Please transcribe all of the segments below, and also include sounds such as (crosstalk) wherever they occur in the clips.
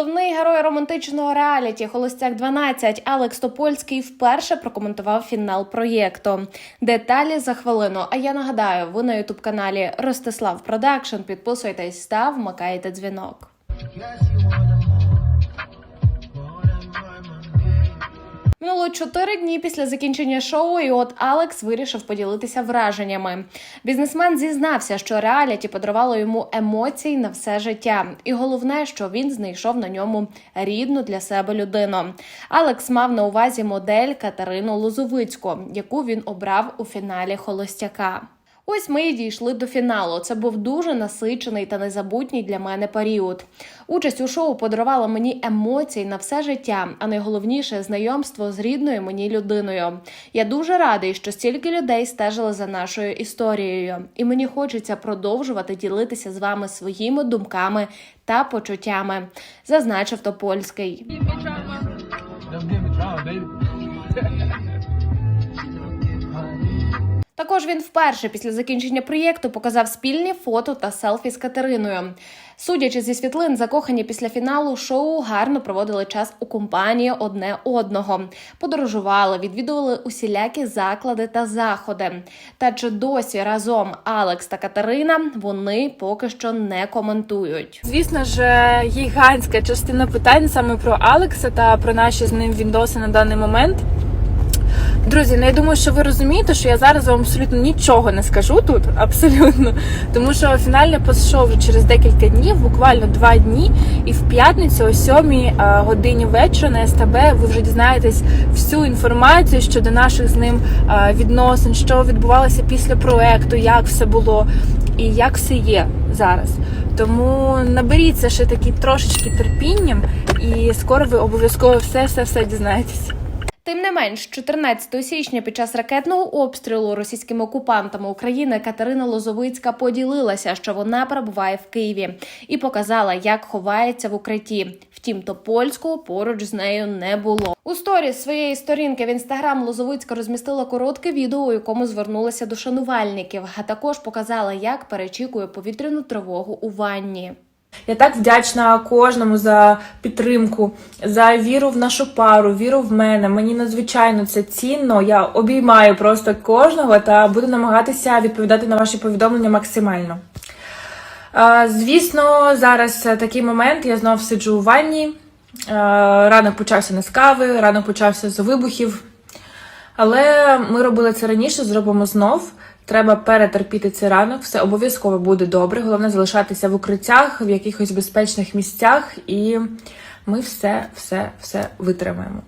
Головний герой романтичного реаліті Холостяк 12 Алекс Топольський вперше прокоментував фінал проєкту. Деталі за хвилину. А я нагадаю, ви на ютуб каналі Ростислав Продакшн. Підписуйтесь та вмикайте дзвінок. Минуло чотири дні після закінчення шоу, і от Алекс вирішив поділитися враженнями. Бізнесмен зізнався, що реаліті подарувало йому емоцій на все життя, і головне, що він знайшов на ньому рідну для себе людину. Алекс мав на увазі модель Катерину Лозовицьку, яку він обрав у фіналі Холостяка. Ось ми і дійшли до фіналу. Це був дуже насичений та незабутній для мене період. Участь у шоу подарувала мені емоцій на все життя, а найголовніше знайомство з рідною мені людиною. Я дуже радий, що стільки людей стежили за нашою історією, і мені хочеться продовжувати ділитися з вами своїми думками та почуттями, зазначив Топольський. Також він вперше після закінчення проєкту показав спільні фото та селфі з Катериною. Судячи зі світлин, закохані після фіналу шоу гарно проводили час у компанії одне одного, подорожували, відвідували усілякі заклади та заходи. Та чи досі разом Алекс та Катерина вони поки що не коментують. Звісно ж, е, гігантська частина питань саме про Алекса та про наші з ним відносини на даний момент. Друзі, ну я думаю, що ви розумієте, що я зараз вам абсолютно нічого не скажу тут, (laughs) абсолютно. Тому що фінальне пост-шоу вже через декілька днів, буквально два дні, і в п'ятницю о 7 годині вечора на СТБ ви вже дізнаєтесь всю інформацію щодо наших з ним е, відносин, що відбувалося після проекту, як все було і як все є зараз. Тому наберіться ще такі трошечки терпінням, і скоро ви обов'язково все все все дізнаєтесь. Тим не менш, 14 січня під час ракетного обстрілу російськими окупантами України Катерина Лозовицька поділилася, що вона перебуває в Києві, і показала, як ховається в укритті. Втім, Топольського поруч з нею не було. У сторіс своєї сторінки в інстаграм Лозовицька розмістила коротке відео, у якому звернулася до шанувальників, а також показала, як перечікує повітряну тривогу у ванні. Я так вдячна кожному за підтримку, за віру в нашу пару, віру в мене. Мені надзвичайно це цінно. Я обіймаю просто кожного та буду намагатися відповідати на ваші повідомлення максимально. Звісно, зараз такий момент. Я знов сиджу у ванні. Ранок почався не з кави, ранок почався з вибухів. Але ми робили це раніше, зробимо знов. Треба перетерпіти цей ранок, все обов'язково буде добре. Головне залишатися в укриттях, в якихось безпечних місцях, і ми все, все, все витримаємо.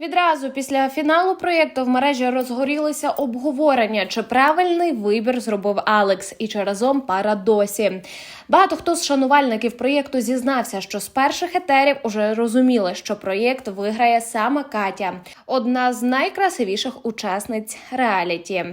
Відразу після фіналу проєкту в мережі розгорілися обговорення, чи правильний вибір зробив Алекс і чи разом пара досі. Багато хто з шанувальників проєкту зізнався, що з перших етерів уже розуміли, що проєкт виграє саме Катя, одна з найкрасивіших учасниць реаліті.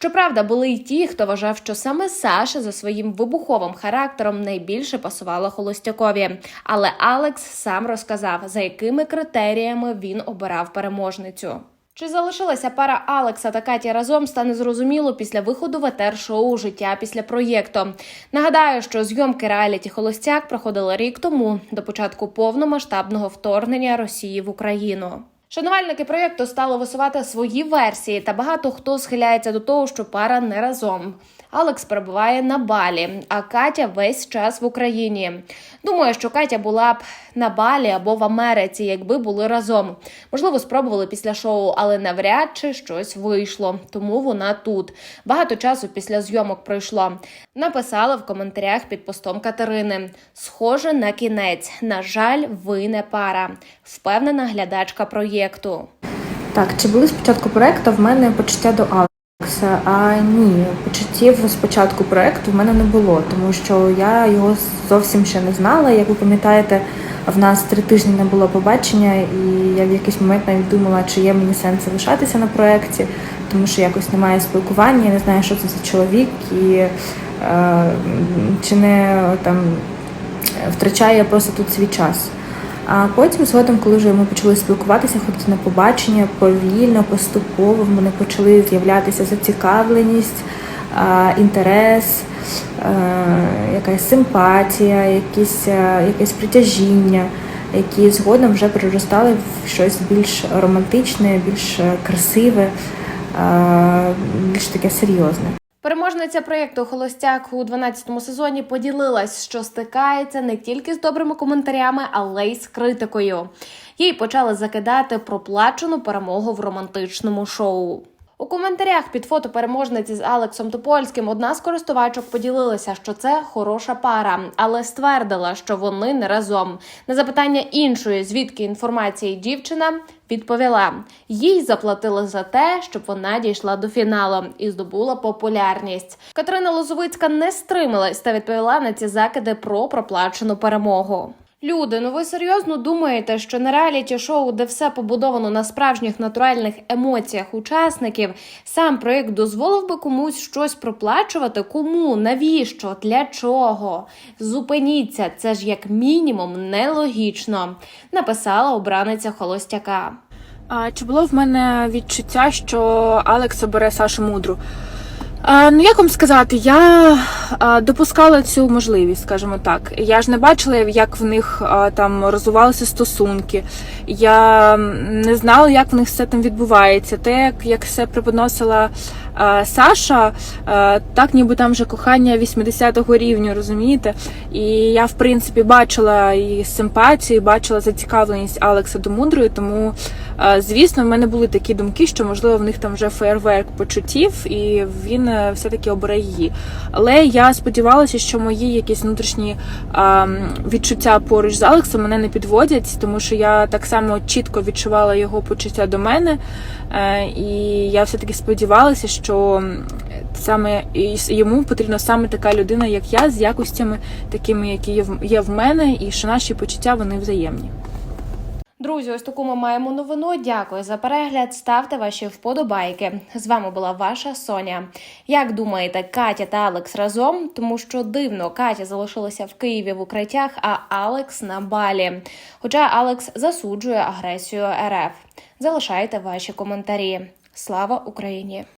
Щоправда, були й ті, хто вважав, що саме Саша за своїм вибуховим характером найбільше пасувала холостякові. Але Алекс сам розказав, за якими критеріями він обирав переможницю. Чи залишилася пара Алекса та Каті разом, стане зрозуміло після виходу в етер шоу Життя після проєкту. Нагадаю, що зйомки реаліті Холостяк проходили рік тому до початку повномасштабного вторгнення Росії в Україну. Шанувальники проєкту стали висувати свої версії, та багато хто схиляється до того, що пара не разом. Алекс перебуває на балі, а Катя весь час в Україні. Думаю, що Катя була б на балі або в Америці, якби були разом. Можливо, спробували після шоу, але навряд чи щось вийшло. Тому вона тут. Багато часу після зйомок пройшло. Написала в коментарях під постом Катерини: Схоже на кінець. На жаль, ви не пара. Впевнена глядачка проєкту. Так, чи були спочатку проекту в мене почуття до Алекса? А ні, почуттів з початку проекту в мене не було, тому що я його зовсім ще не знала. Як ви пам'ятаєте, в нас три тижні не було побачення, і я в якийсь момент навіть думала, чи є мені сенс залишатися на проєкті, тому що якось немає спілкування, я не знаю, що це за чоловік, і е, чи не там втрачаю просто тут свій час. А потім, згодом, коли вже ми почали спілкуватися, ходити на побачення, повільно, поступово в мене почали з'являтися зацікавленість, інтерес, якась симпатія, якісь, якесь притяжіння. які згодом вже переростали в щось більш романтичне, більш красиве, більш таке серйозне. Переможниця проєкту Холостяк у 12-му сезоні поділилась, що стикається не тільки з добрими коментарями, але й з критикою. Їй почали закидати проплачену перемогу в романтичному шоу. У коментарях під фото переможниці з Алексом Топольським одна з користувачок поділилася, що це хороша пара, але ствердила, що вони не разом. На запитання іншої, звідки інформації дівчина, відповіла: їй заплатили за те, щоб вона дійшла до фіналу і здобула популярність. Катерина Лозовицька не стрималась та відповіла на ці закиди про проплачену перемогу. Люди, ну ви серйозно думаєте, що на реаліті шоу, де все побудовано на справжніх натуральних емоціях учасників, сам проєкт дозволив би комусь щось проплачувати? Кому? Навіщо? Для чого? Зупиніться, це ж як мінімум нелогічно, написала обраниця Холостяка. А чи було в мене відчуття, що Алекс обере Сашу Мудру? Ну, як вам сказати, я допускала цю можливість, скажімо так. Я ж не бачила, як в них там розвивалися стосунки. Я не знала, як в них все там відбувається. Те, як, все преподносила Саша, так ніби там вже кохання 80-го рівню, розумієте? І я, в принципі, бачила і симпатію, і бачила зацікавленість Алекса до мудрої, тому. Звісно, в мене були такі думки, що можливо в них там вже фейерверк почуттів, і він е, все-таки обере її. Але я сподівалася, що мої якісь внутрішні відчуття поруч з Алексом мене не підводять, тому що я так само чітко відчувала його почуття до мене. Е, І я все-таки сподівалася, що м, саме йому потрібна саме така людина, як я, з якостями такими, які є в мене, і що наші почуття вони взаємні. Друзі, ось таку ми маємо новину. Дякую за перегляд. Ставте ваші вподобайки. З вами була ваша Соня. Як думаєте, Катя та Алекс разом? Тому що дивно, Катя залишилася в Києві в укриттях, а Алекс на балі. Хоча Алекс засуджує агресію РФ. Залишайте ваші коментарі. Слава Україні!